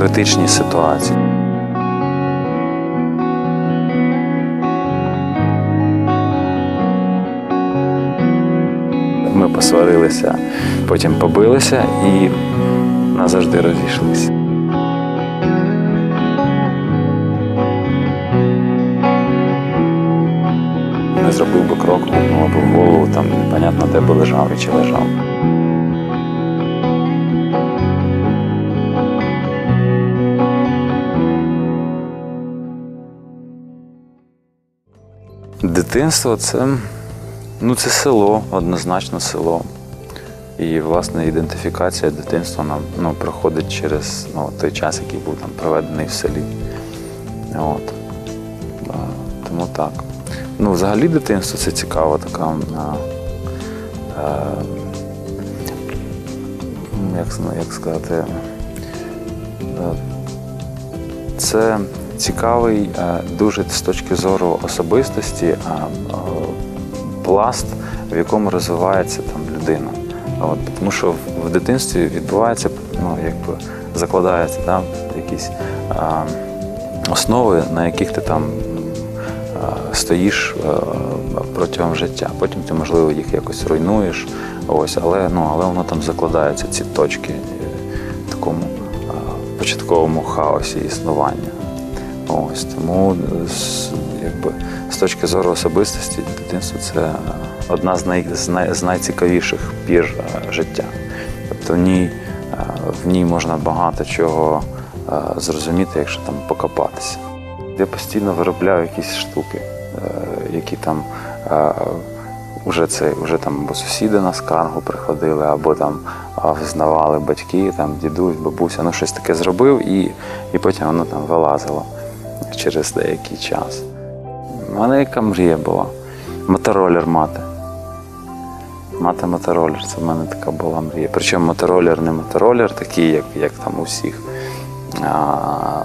критичній ситуації. Ми посварилися, потім побилися і назавжди розійшлися. Не зробив би крок, ну, або в голову там непонятно де би лежав і чи лежав. Дитинство це, ну, це село, однозначно село. І власне ідентифікація дитинства нам ну, проходить через ну, той час, який був там проведений в селі. От. Тому так. Ну, взагалі дитинство це цікава така. А, як, ну, як сказати, е, це цікавий е, дуже з точки зору особистості е, пласт, в якому розвивається там людина. От, тому що в, дитинстві відбувається, ну, якби закладаються да, якісь а, основи, на яких ти там а, стоїш а, протягом життя. Потім ти, можливо, їх якось руйнуєш. Ось, але, ну, але воно там закладаються, ці точки е, в такому а, початковому хаосі існування. Ось тому з, якби, з точки зору особистості дитинство це одна з, най, з, най, з найцікавіших пір е, життя. Тобто в ній, е, в ній можна багато чого е, зрозуміти, якщо там покопатися. Я постійно виробляю якісь штуки, е, які там е, вже це вже там або сусіди на скаргу приходили, або там а, взнавали батьки, там дідусь, бабуся, ну щось таке зробив, і, і потім воно там вилазило через деякий час. У мене яка мрія була? Моторолер мати. Мати моторолер, це в мене така була мрія. Причому моторолер не моторолер, такий, як, як там у всіх. А,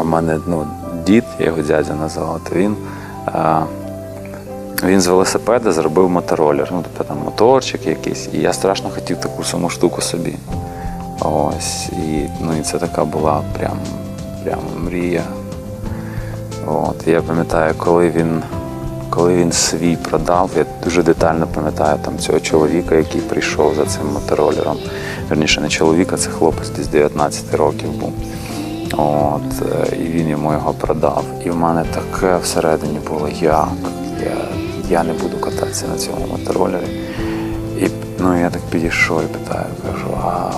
у мене ну, дід, його дядя назвав, то він, а, він з велосипеда зробив моторолер. Ну, тобто там моторчик якийсь. І я страшно хотів таку саму штуку собі. Ось. І, ну, і це така була прям, прям мрія. От. Я пам'ятаю, коли він, коли він свій продав, я дуже детально пам'ятаю там цього чоловіка, який прийшов за цим моторолером. Верніше, не чоловіка, це хлопець десь 19 років був. От, е, і він йому його продав. І в мене таке всередині було, як? Я, я не буду кататися на цьому моторолері. І ну, я так підійшов і питаю, кажу, а,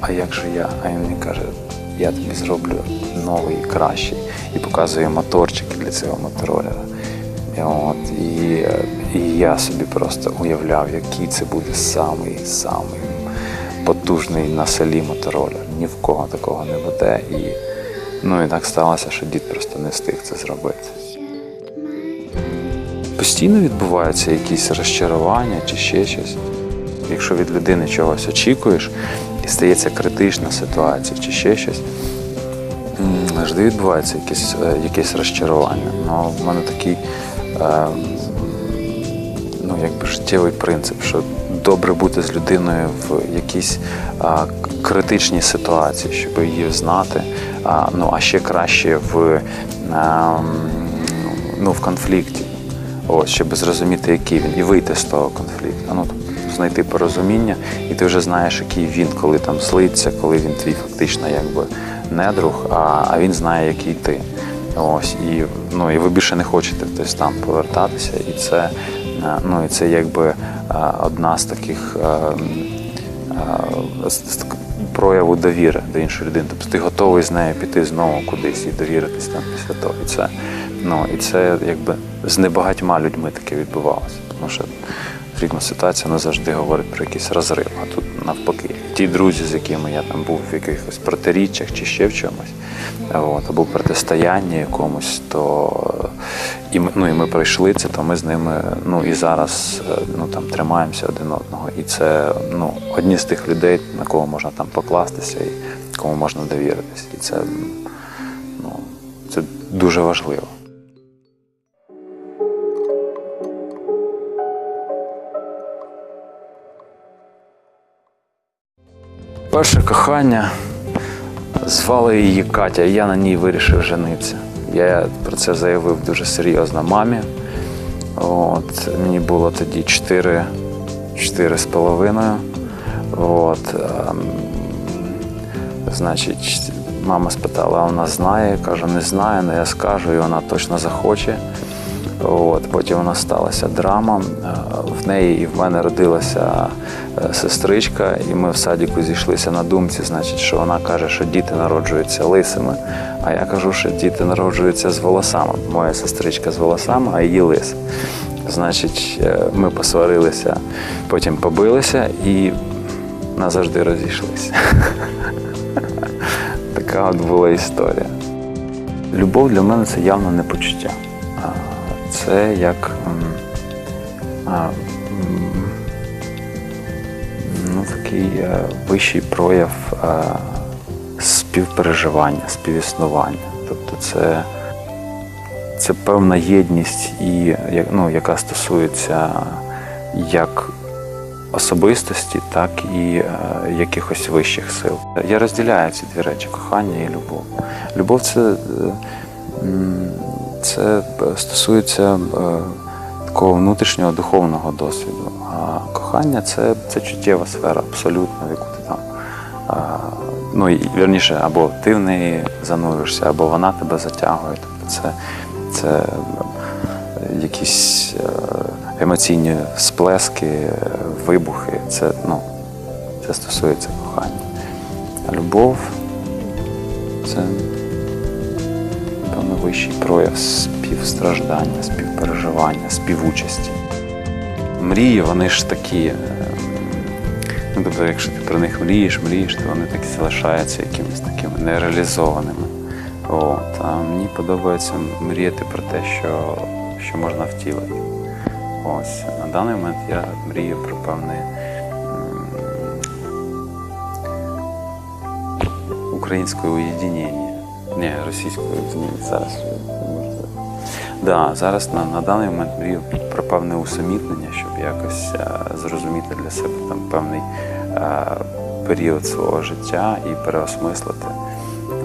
а як же я? А він мені каже, я тобі зроблю новий, кращий. І показує моторчики для цього моторолера. От, і, і я собі просто уявляв, який це буде самий самий потужний на селі моторолер. Ні в кого такого не буде. І, ну і так сталося, що дід просто не встиг це зробити. Постійно відбуваються якісь розчарування чи ще щось. Якщо від людини чогось очікуєш і стається критична ситуація чи ще щось, завжди відбувається якесь, е, якесь розчарування. Ну, в мене такий е, ну, якби життєвий принцип, що добре бути з людиною в якійсь критичній ситуації, щоб її знати. А, ну, а ще краще в, а, ну, в конфлікті. Ось, щоб зрозуміти, який він, і вийти з того конфлікту. Ну, знайти порозуміння, і ти вже знаєш, який він, коли там злиться, коли він твій фактично якби недруг, а, а він знає, який ти. Ось, і, ну, і ви більше не хочете в той стан повертатися. І це, е, ну, і це якби е, одна з таких е, прояву довіри до іншої людини. Тобто ти готовий з нею піти знову кудись і довіритись там після того. І це, ну, і це якби з небагатьма людьми таке відбувалося. Тому що фрігма ситуація вона завжди говорить про якийсь розрив. А тут навпаки, ті друзі, з якими я там був в якихось протиріччях чи ще в чомусь, от, або протистоянні якомусь, то і ми, ну, і ми пройшли це, то ми з ними ну, і зараз е, ну, там, тримаємося один одного. І це ну, одні з тих людей, на кого можна там покластися і кому можна довіритися. І це, ну, це дуже важливо. Перше кохання звали її Катя, і я на ній вирішив женитися. Я про це заявив дуже серйозно мамі. От, мені було тоді 4, 4 з половиною. От, ем, значить, мама спитала, а вона знає? Кажу, не знаю, але я скажу, і вона точно захоче. От, потім у нас сталася драма. Е, В неї і в мене родилася е, сестричка, і ми в садіку зійшлися на думці, значить, що вона каже, що діти народжуються лисими. А я кажу, що діти народжуються з волосами. Моя сестричка з волосами, а її лис. Значить, е, ми посварилися, потім побилися і назавжди розійшлися. Така от була історія. Любов для мене це явно не почуття. А, Це як а, ну, такий е, вищий прояв е, співпереживання, співіснування. Тобто це, це певна єдність, і, ну, яка стосується як особистості, так і е, якихось вищих сил. Я розділяю ці дві речі кохання і любов. Любов це, м, це е, стосується е, такого внутрішнього духовного досвіду. А кохання це, це чуттєва сфера, абсолютно, яку ти там. е, Ну, вірніше, або ти в неї зануришся, або вона тебе затягує. Тобто це, це якісь емоційні сплески, вибухи. Це, ну, це стосується кохання. Любов це певно вищий прояв співстраждання, співпереживання, співучасті. Мрії, вони ж такі. е, Ну, тобто, якщо ти про них мрієш, мрієш, то вони так залишаються якимись такими нереалізованими. От. А мені подобається мріяти про те, що, що можна втілити. Ось. На даний момент я мрію про певне українське уєдинення. Ні, російською ні, зараз. Да, зараз на, на даний момент мрію про певне усамітнення, щоб якось е, зрозуміти для себе там певний е, період свого життя і переосмислити.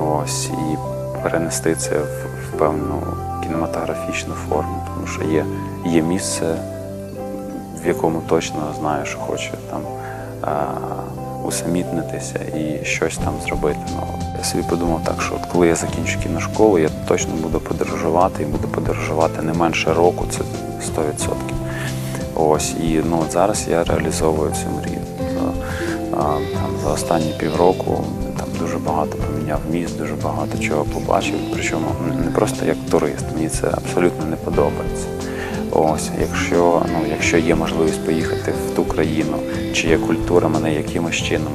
Ось, і перенести це в, в певну кінематографічну форму, тому що є, є місце, в якому точно знаю, що хочу там е, усамітнитися і щось там зробити. Ну, я собі подумав так, що от коли я закінчу кіношколу, я точно буду подорожувати і буду подорожувати не менше року, це 100%. Ось, і ну, от зараз я реалізовую цю мрію. За, там, за останні півроку там дуже багато поміняв міст, дуже багато чого побачив. Причому не просто як турист, мені це абсолютно не подобається. Ось, якщо, ну, якщо є можливість поїхати в ту країну, чия культура мене якимось чином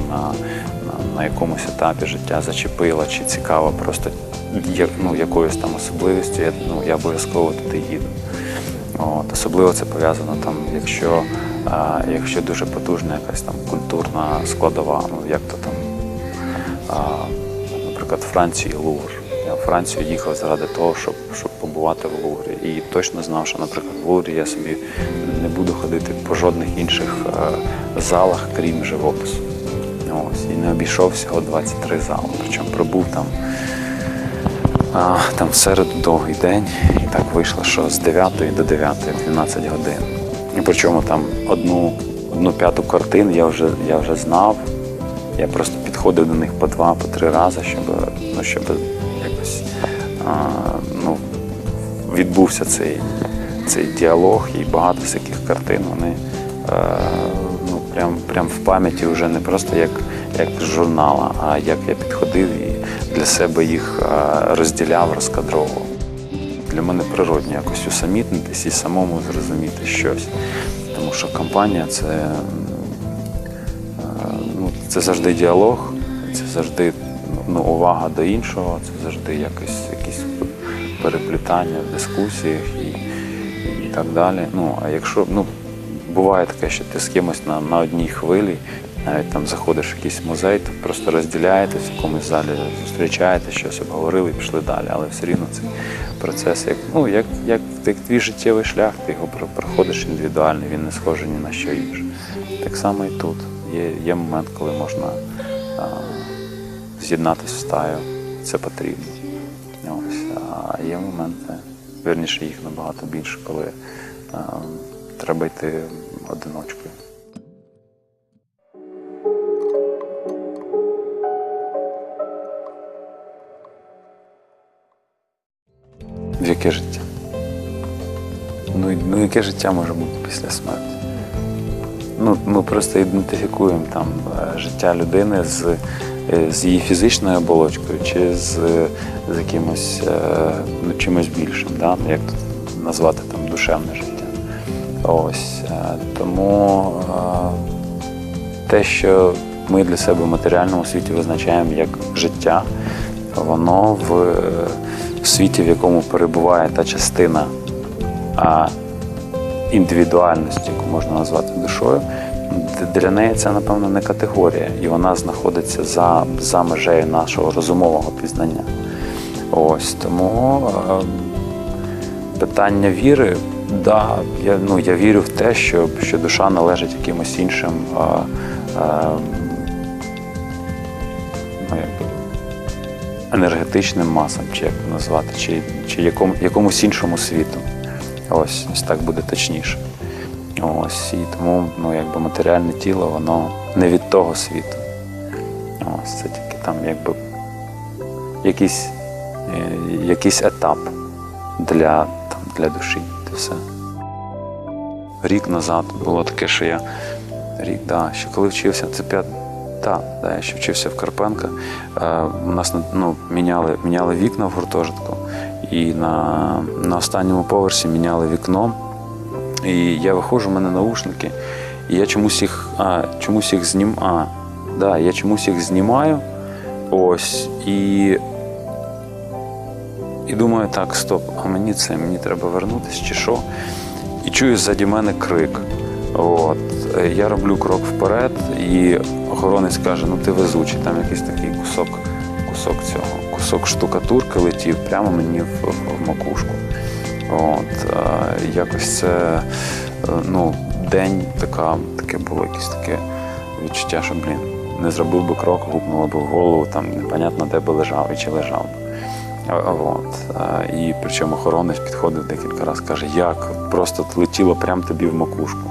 на, якомусь етапі життя зачепила, чи цікава просто ну, якоюсь там особливістю, я, ну, я обов'язково туди їду. От, особливо це пов'язано там, якщо, а, якщо дуже потужна якась там культурна складова, ну як то там, а, наприклад, Франції Лувр. Я в Францію їхав заради того, щоб, щоб побувати в Луврі. І точно знав, що, наприклад, в Луврі я собі не буду ходити по жодних інших е, залах, крім живопису. Ось, і не обійшов всього 23 зали. Причому пробув там а, там в середу довгий день, і так вийшло, що з 9 до 9 12 годин. І причому там одну, одну п'яту картин я вже, я вже знав. Я просто підходив до них по два, по три рази, щоб, ну, щоб якось а, ну, відбувся цей, цей діалог, і багато всяких картин вони е, ну, прям, прям в пам'яті вже не просто як, як з журнала, а як я підходив і для себе їх розділяв, розкадровував. Для мене природньо якось усамітнитись і самому зрозуміти щось. Тому що компанія це, ну, це завжди діалог, це завжди ну, увага до іншого, це завжди якось, якісь переплітання в дискусіях і, і так далі. Ну, а якщо ну, буває таке, що ти з кимось на, на одній хвилі, навіть там заходиш в якийсь музей, то просто розділяєтесь, в якомусь залі зустрічаєте, щось обговорили і пішли далі. Але все рівно цей процес, як, ну, як, як, як твій життєвий шлях, ти його проходиш індивідуально, він не схожий ні на що інше. Так само і тут. Є, є момент, коли можна а, з'єднатися в стаю це потрібно. Ось. А є моменти, вірніше їх набагато більше, коли а, треба йти одиночкою. Яке життя? Ну, ну яке життя може бути після смерті? Ну, ми просто ідентифікуємо там е, життя людини з, е, з її фізичною оболочкою чи з, з якимось е, ну, чимось більшим, да? як назвати там душевне життя. Ось. е, Тому е, те, що ми для себе в матеріальному світі визначаємо як життя, воно в, е, в світі, в якому перебуває та частина а, індивідуальності, яку можна назвати душою, для неї це, напевно, не категорія, і вона знаходиться за, за межею нашого розумового пізнання. Ось тому е, питання віри, да, я, ну, я вірю в те, що, що душа належить якимось іншим. е, е, ну, енергетичним масам, чи як назвати, чи, чи якому, якомусь іншому світу. Ось, ось так буде точніше. Ось, і тому ну, якби матеріальне тіло, воно не від того світу. Ось, це тільки там якби якийсь, е, якийсь етап для, там, для душі. Це все. Рік назад було таке, що я рік, да, ще коли вчився, це п'ят. Так, да, я ще вчився в Карпенка. Е, у нас ну, міняли, міняли вікна в гуртожитку, і на, на останньому поверсі міняли вікно. І я виходжу, в мене наушники, і я чомусь їх, а, чомусь їх знім, а, да, я чомусь їх знімаю. Ось, і, і думаю, так, стоп, а мені це, мені треба вернутися чи що? І чую ззаді мене крик. От. Е, Я роблю крок вперед, і охоронець каже: ну ти везучий, там якийсь такий кусок, кусок цього, кусок штукатурки летів прямо мені в, в, макушку. От, е, якось це е, ну, день така, таке було якесь таке відчуття, що блін, не зробив би крок, гупнуло б в голову, там непонятно де би лежав і чи лежав. би. От. І причому охоронець підходив декілька разів, каже, як просто летіло прямо тобі в макушку.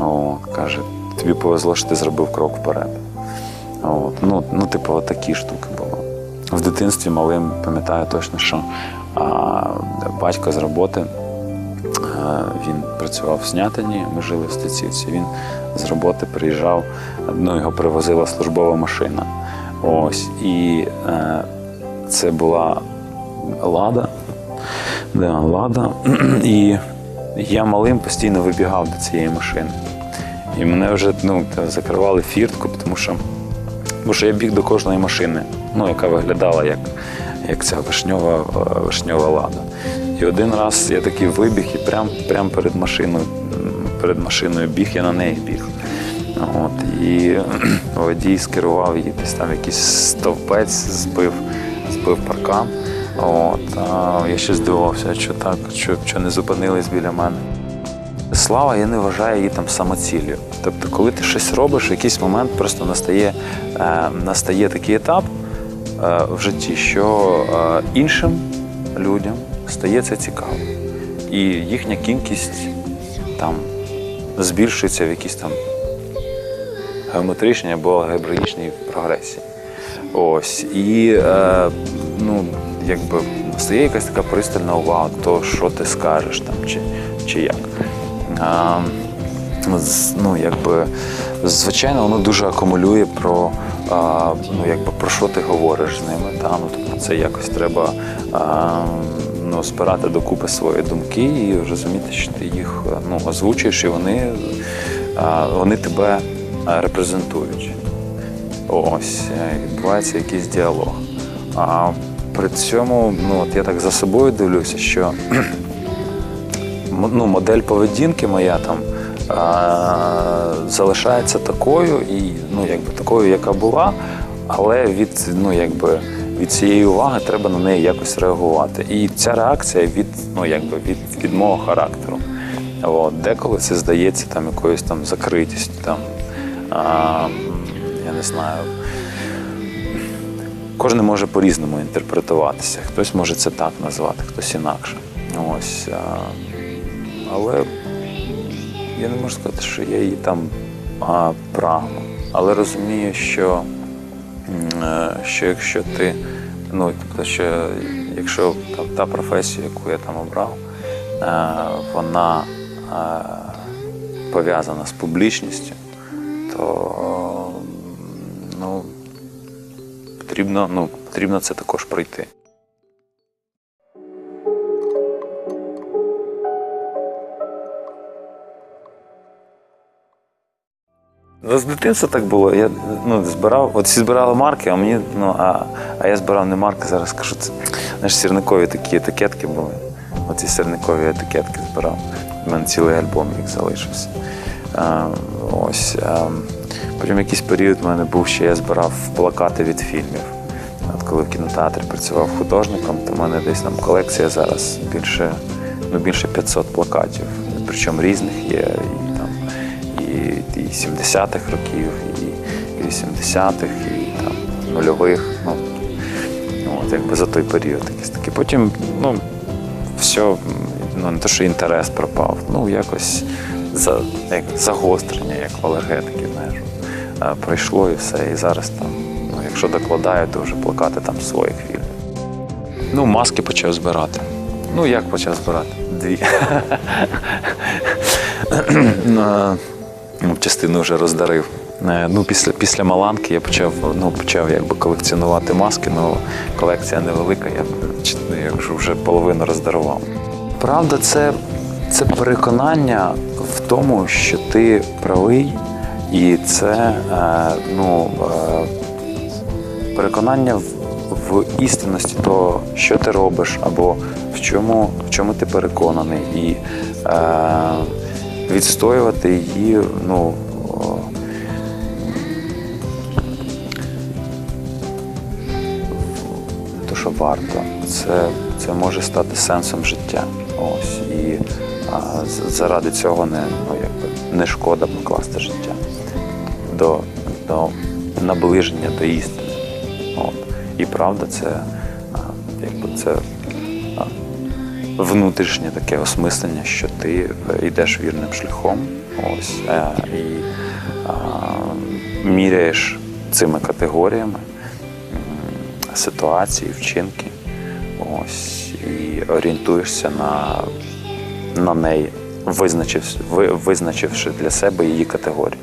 От, каже, тобі повезло, що ти зробив крок вперед. От, ну, ну, типу, такі штуки було. В дитинстві малим пам'ятаю точно, що а, батько з роботи, він працював в Снятині, ми жили в Стецівці. Він з роботи приїжджав, ну, його привозила службова машина. Ось, і е, це була лада. Да, лада. І я малим постійно вибігав до цієї машини. І мене вже ну, закривали фіртку, тому що, тому що я біг до кожної машини, ну, яка виглядала як, як ця вишньова, вишньова лада. І один раз я такий вибіг і прям, прям перед машиною, перед машиною біг, я на неї біг. От, і водій скерував її десь там якийсь стовпець, збив, збив паркан. От, а я ще здивувався, що так, що, що не зупинились біля мене. Слава, я не вважаю її там самоціллю. Тобто, коли ти щось робиш, в якийсь момент просто настає, е, настає такий етап е, в житті, що е, іншим людям стає це цікаво. І їхня кількість там збільшується в якійсь там геометричній або алгебраїчній прогресії. Ось. І е, ну, якби стає якась така пристальна увага того, що ти скажеш там, чи, чи як. З- ну, якби, звичайно, воно дуже акумулює про, а, ну, якби, про що ти говориш з ними. Та? Ну, тобто це якось треба а, ну, збирати докупи свої думки і розуміти, що ти їх ну, озвучуєш, і вони, а, вони тебе репрезентують. Ось, е, відбувається якийсь діалог. А при цьому, ну, от я так за собою дивлюся, що ну, модель поведінки моя там а, залишається такою, і ну, якби такою, яка була, але від, ну, якби, від цієї уваги треба на неї якось реагувати. І ця реакція від, ну, якби, від, від мого характеру. От, деколи це здається там, якоюсь там закритістю, там, а, я не знаю, кожен може по-різному інтерпретуватися. Хтось може це так назвати, хтось інакше. Ось. Але я не можу сказати, що я її там а, прагну. Але розумію, що, е, що якщо ти, ну, тобто, що якщо та, та професія, яку я там обрав, е, вона е, пов'язана з публічністю, то потрібно, ну, потрібно це також пройти. Ну, З дитинства так було. Я ну, збирав, от всі збирали марки, а мені, ну, а, а я збирав не марки, зараз кажу, це знаєш, сірникові такі етикетки були. Оці сірникові етикетки збирав. У мене цілий альбом їх залишився. А, ось. А, потім якийсь період в мене був, що я збирав плакати від фільмів. От коли в кінотеатрі працював художником, то в мене десь там колекція зараз більше, ну, більше 500 плакатів. Причому різних є. І, там, і, і 70-х років, і, і 80-х, і там, нульових. Ну, от, якби за той період якийсь такий. Потім, ну, все, ну, не те, що інтерес пропав, ну, якось за, як, загострення, як в алергетики, знаєш. Пройшло і все. І зараз там, ну, якщо докладаю, то вже плакати там своїх фільмів. Ну, маски почав збирати. Ну, як почав збирати? Дві. Ну, ну, частину вже роздарив. Е, Ну, після, після Маланки я почав, ну, почав якби колекціонувати маски, але колекція невелика, ну, я вже- вже половину роздарував. Правда, це, це переконання в тому, що ти правий, і це е, ну, е, переконання в, істинності того, що ти робиш, або в чому, в чому ти переконаний, і е, відстоювати її, ну. що варто. Це, це може стати сенсом життя. Ось. І а, заради цього не, ну, якби, не шкода покласти життя до, до наближення до істини. От. І правда, це, якби це внутрішнє таке осмислення, що ти е, йдеш вірним шляхом. Ось, е, і міряєш цими категоріями ситуації, вчинки. Ось, і орієнтуєшся на, на неї, визначивши, ви- визначивши для себе її категорію.